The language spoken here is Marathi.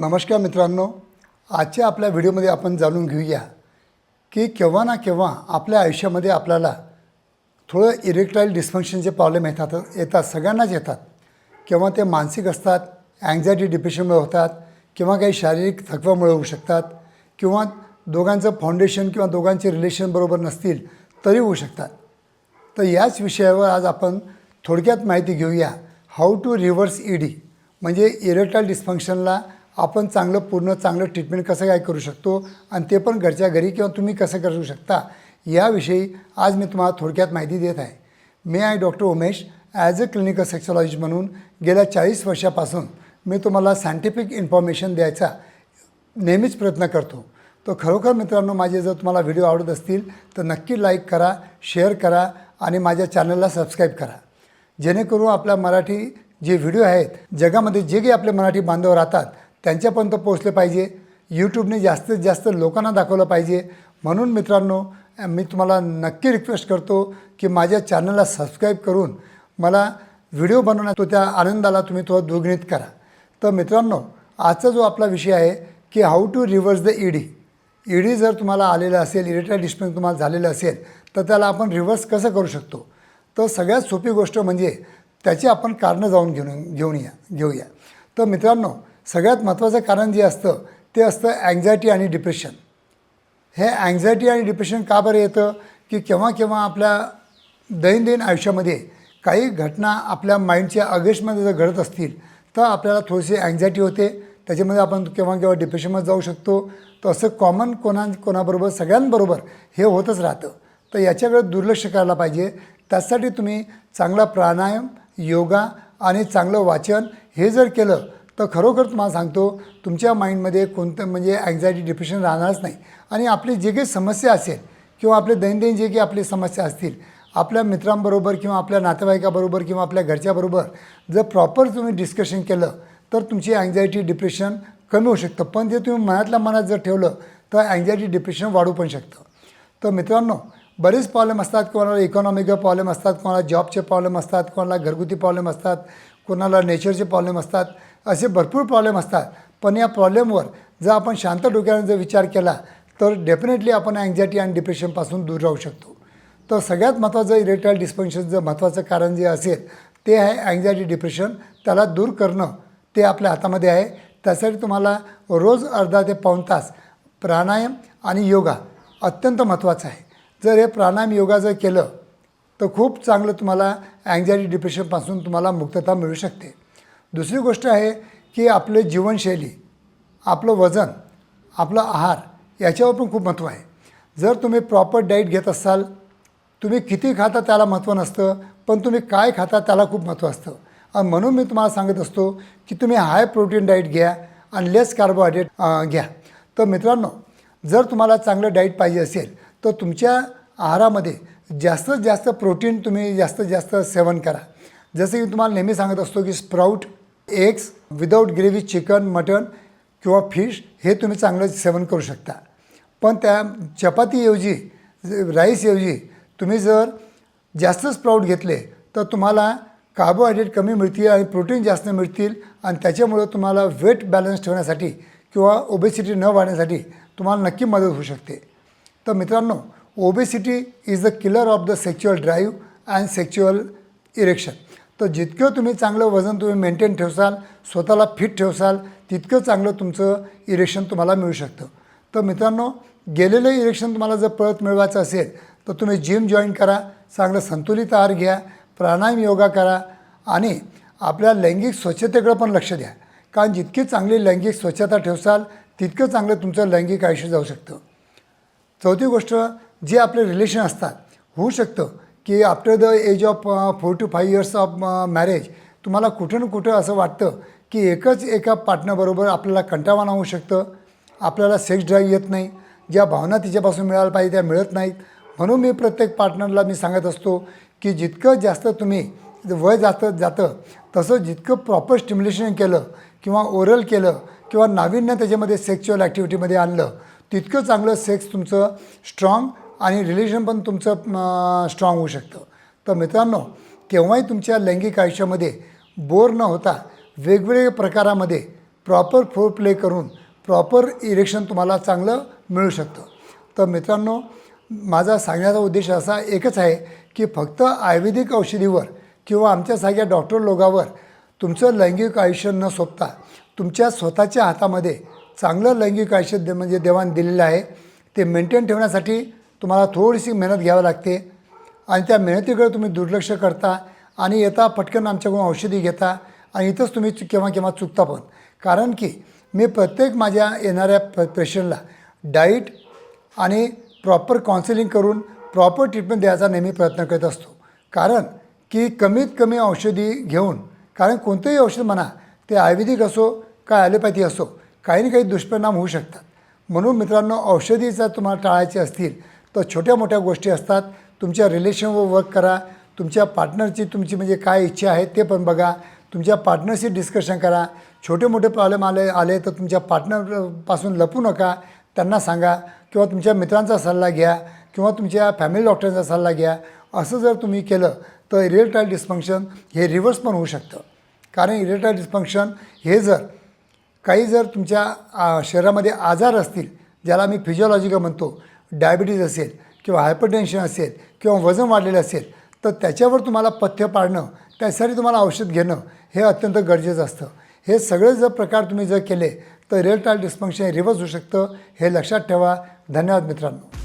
नमस्कार मित्रांनो आजच्या आपल्या व्हिडिओमध्ये आपण जाणून घेऊया की केव्हा ना केव्हा आपल्या आयुष्यामध्ये आपल्याला थोडं इरेक्टाईल डिस्फंक्शनचे प्रॉब्लेम येतात येतात सगळ्यांनाच येतात. केव्हा ते मानसिक असतात अँझायटी डिप्रेशनमुळे होतात किंवा काही शारीरिक थकवामुळे होऊ शकतात किंवा दोघांचं फाउंडेशन किंवा दोघांचे रिलेशन बरोबर नसतील तरी होऊ शकतात. तर याच विषयावर आज आपण थोडक्यात माहिती घेऊया how to reverse E D म्हणजे इरेक्टाईल डिस्फंक्शनला आपण चांगलं पूर्ण चांगलं ट्रीटमेंट कसं काय करू शकतो आणि ते पण घरच्या घरी किंवा तुम्ही कसं करू शकता याविषयी आज मी तुम्हाला थोडक्यात माहिती देत आहे. मी आहे doctor Umesh as a clinical sexologist म्हणून गेल्या चाळीस वर्षापासून मी तुम्हाला सायंटिफिक इन्फॉर्मेशन द्यायचा नेहमीच प्रयत्न करतो. तर खरोखर मित्रांनो माझे जर तुम्हाला व्हिडिओ आवडत असतील तर नक्की लाईक करा शेअर करा आणि माझ्या चॅनलला सबस्क्राईब करा. जेणेकरून आपल्या मराठी जे व्हिडिओ आहेत जगामध्ये जे काही आपले मराठी बांधव राहतात त्यांच्यापर्यंत पोहोचले पाहिजे. यूट्यूबने जास्तीत जास्त लोकांना दाखवलं पाहिजे. म्हणून मित्रांनो मी तुम्हाला नक्की रिक्वेस्ट करतो की माझ्या चॅनलला सबस्क्राईब करून मला व्हिडिओ बनवण्यात तो त्या आनंदाला तुम्ही थोडं दुग्णित करा. तर मित्रांनो आजचा जो आपला विषय आहे की how to reverse the ED ED जर तुम्हाला आलेलं असेल इरिटेड डिस्प्ले तुम्हाला झालेलं असेल तर त्याला आपण रिव्हर्स कसं करू शकतो? तर सगळ्यात सोपी गोष्ट म्हणजे त्याची आपण कारणं जाऊन घेऊन घेऊन या घेऊया. तर मित्रांनो सगळ्यात महत्त्वाचं कारण जे असतं ते असतं अँझायटी आणि डिप्रेशन हे अँझायटी आणि डिप्रेशन का बरं येतं? की केव्हा केव्हा आपल्या दैनंदिन आयुष्यामध्ये काही घटना आपल्या माइंडच्या अगेन्स्टमध्ये जर घडत असतील तर आपल्याला थोडीशी अँझायटी होते. त्याच्यामध्ये आपण केव्हा केव्हा डिप्रेशनमध्ये जाऊ शकतो. तर असं कॉमन कोणा कोणाबरोबर सगळ्यांबरोबर हे होतच राहतं. तर याच्याकडे दुर्लक्ष करायला पाहिजे. त्यासाठी तुम्ही चांगला प्राणायाम योगा आणि चांगलं वाचन हे जर केलं तर खरोखर तुम्हाला सांगतो तुमच्या माइंडमध्ये कोणतं म्हणजे अँझायटी डिप्रेशन राहणारच नाही. आणि आपली जे काही समस्या असेल किंवा आपले दैनंदिन जे काही आपली समस्या असतील आपल्या मित्रांबरोबर किंवा आपल्या नातेवाईकाबरोबर किंवा आपल्या घरच्याबरोबर जर प्रॉपर तुम्ही डिस्कशन केलं तर तुमची अँझायटी डिप्रेशन कमी होऊ शकतं. पण ते तुम्ही मनातल्या मनात जर ठेवलं तर अँझायटी डिप्रेशन वाढू पण शकतं. तर मित्रांनो बरेच प्रॉब्लेम असतात कोणाला इकॉनॉमिकल प्रॉब्लेम असतात कोणाला जॉबचे प्रॉब्लेम असतात कोणाला घरगुती प्रॉब्लेम असतात. कोणाला नेचरचे प्रॉब्लेम असतात असे भरपूर प्रॉब्लेम असतात. पण या प्रॉब्लेमवर जर आपण शांत डोक्याने जर विचार केला तर डेफिनेटली आपण अँझायटी आणि डिप्रेशनपासून दूर राहू शकतो. तर सगळ्यात महत्त्वाचं इरेक्टाईल डिस्फंक्शनचं महत्त्वाचं कारण जे असेल ते आहे अँझायटी डिप्रेशन त्याला दूर करणं ते आपल्या हातामध्ये आहे. त्यासाठी तुम्हाला रोज अर्धा ते पाऊण तास प्राणायाम आणि योगा अत्यंत महत्त्वाचं आहे. जर हे प्राणायाम योगा जर केलं तर खूप चांगलं तुम्हाला अँग्झायटी डिप्रेशनपासून तुम्हाला मुक्तता मिळू शकते. दुसरी गोष्ट आहे की आपले जीवनशैली आपलं वजन आपला आहार याच्यावर पण खूप महत्त्व आहे. जर तुम्ही प्रॉपर डाईट घेत असाल तुम्ही किती खाता त्याला महत्त्व नसतं पण तुम्ही काय खाता त्याला खूप महत्त्व असतं. आणि म्हणून मी तुम्हाला सांगत असतो की तुम्ही हाय प्रोटीन डाईट घ्या आणि लेस कार्बोहायड्रेट घ्या. तर मित्रांनो जर तुम्हाला चांगलं डाईट पाहिजे असेल तर तुमच्या आहारामध्ये जास्तीत जास्त प्रोटीन तुम्ही जास्तीत जास्त सेवन करा. जसं की तुम्हाला नेहमी सांगत असतो की sprout eggs without gravy chicken mutton किंवा फिश हे तुम्ही चांगलं सेवन करू शकता. पण त्या चपातीऐवजी राईसऐवजी तुम्ही जर जास्त स्प्राऊट घेतले तर तुम्हाला कार्बोहायड्रेट कमी मिळतील आणि प्रोटीन जास्त मिळतील आणि त्याच्यामुळं तुम्हाला वेट बॅलन्स ठेवण्यासाठी किंवा ओबेसिटी न वाढण्यासाठी तुम्हाला नक्की मदत होऊ शकते. तर मित्रांनो obesity is the killer of the sexual drive and sexual erection तर जितकं तुम्ही चांगलं वजन तुम्ही मेंटेन ठेवसाल स्वतःला फिट ठेवसाल तितकं चांगलं तुमचं इरेक्शन तुम्हाला मिळू शकतं. तर मित्रांनो गेलेलं इरेक्शन तुम्हाला जर परत मिळवायचं असेल तर तुम्ही जिम जॉईन करा चांगलं संतुलित आहार घ्या प्राणायाम योगा करा आणि आपल्या लैंगिक स्वच्छतेकडं पण लक्ष द्या. कारण जितकी चांगली लैंगिक स्वच्छता ठेवसाल तितकं चांगलं तुमचं लैंगिक आयुष्य जाऊ शकतं. चौथी गोष्ट जे आपले रिलेशन असतात. होऊ शकतं की after the age of four to five years of marriage तुम्हाला कुठं ना कुठं असं वाटतं की एकच एका पार्टनरबरोबर आपल्याला कंटाळवाणं होऊ शकतं. आपल्याला सेक्स ड्राईव्ह येत नाही. ज्या भावना तिच्यापासून मिळायला पाहिजे त्या मिळत नाहीत. म्हणून मी प्रत्येक पार्टनरला मी सांगत असतो की जितकं जास्त तुम्ही वय जातं जातं तसं जितकं प्रॉपर स्टिम्युलेशन केलं किंवा ओरल केलं किंवा नाविन्य त्याच्यामध्ये सेक्च्युअल ॲक्टिव्हिटीमध्ये आणलं तितकं चांगलं सेक्स तुमचं स्ट्रॉंग आणि रिलेशन पण तुमचं स्ट्रॉंग होऊ शकतं. तर मित्रांनो केव्हाही तुमच्या लैंगिक आयुष्यामध्ये बोर न होता वेगवेगळ्या प्रकारामध्ये प्रॉपर फोर प्ले करून प्रॉपर इरेक्शन तुम्हाला चांगलं मिळू शकतं. तर मित्रांनो माझा सांगण्याचा उद्देश असा एकच आहे की फक्त आयुर्वेदिक औषधीवर किंवा आमच्यासारख्या डॉक्टर लोगावर तुमचं लैंगिक आयुष्य न सोपता तुमच्या स्वतःच्या हातामध्ये चांगलं लैंगिक आयुष्य दे म्हणजे देवाण दिलेलं आहे ते मेंटेन ठेवण्यासाठी तुम्हाला थोडीशी मेहनत घ्यावी लागते आणि त्या मेहनतीकडे तुम्ही दुर्लक्ष करता आणि येता पटकन आमच्याकडून औषधी घेता आणि इथंच तुम्ही केव्हा केव्हा चुकता पण. कारण की मी प्रत्येक माझ्या येणाऱ्या प पेशंटला डाईट आणि प्रॉपर काउन्सिलिंग करून प्रॉपर ट्रीटमेंट द्यायचा नेहमी प्रयत्न करत असतो. कारण की कमीत कमी औषधी घेऊन कारण कोणतंही औषध म्हणा ते आयुर्वेदिक असो काय ॲलोपॅथी असो काही ना काही दुष्परिणाम होऊ शकतात. म्हणून मित्रांनो औषधी जर तुम्हाला टाळायचे असतील तर छोट्या मोठ्या गोष्टी असतात. तुमच्या रिलेशनवर वर्क करा. तुमच्या पार्टनरची तुमची म्हणजे काय इच्छा आहे ते पण बघा. तुमच्या पार्टनरशी डिस्कशन करा. छोटे मोठे प्रॉब्लेम आले आले तर तुमच्या पार्टनरपासून लपू नका. त्यांना सांगा किंवा तुमच्या मित्रांचा सल्ला घ्या किंवा तुमच्या फॅमिली डॉक्टरांचा सल्ला घ्या. असं जर तुम्ही केलं तर इरेक्टाईल डिस्फंक्शन हे रिव्हर्स पण होऊ शकतं. कारण इरेक्टाईल डिस्फंक्शन हे जर काही जर तुमच्या शरीरामध्ये आजार असतील ज्याला मी फिजिओलॉजिकल म्हणतो डायबिटीज असेल किंवा हायपरटेन्शन असेल किंवा वजन वाढलेलं असेल तर त्याच्यावर तुम्हाला पथ्य पाडणं त्यासाठी तुम्हाला औषध घेणं हे अत्यंत गरजेचं असतं. हे सगळे जर प्रकार तुम्ही जर केले तर इरेक्टाईल डिस्फंक्शन रिव्हर्स होऊ शकतं हे लक्षात ठेवा. धन्यवाद मित्रांनो.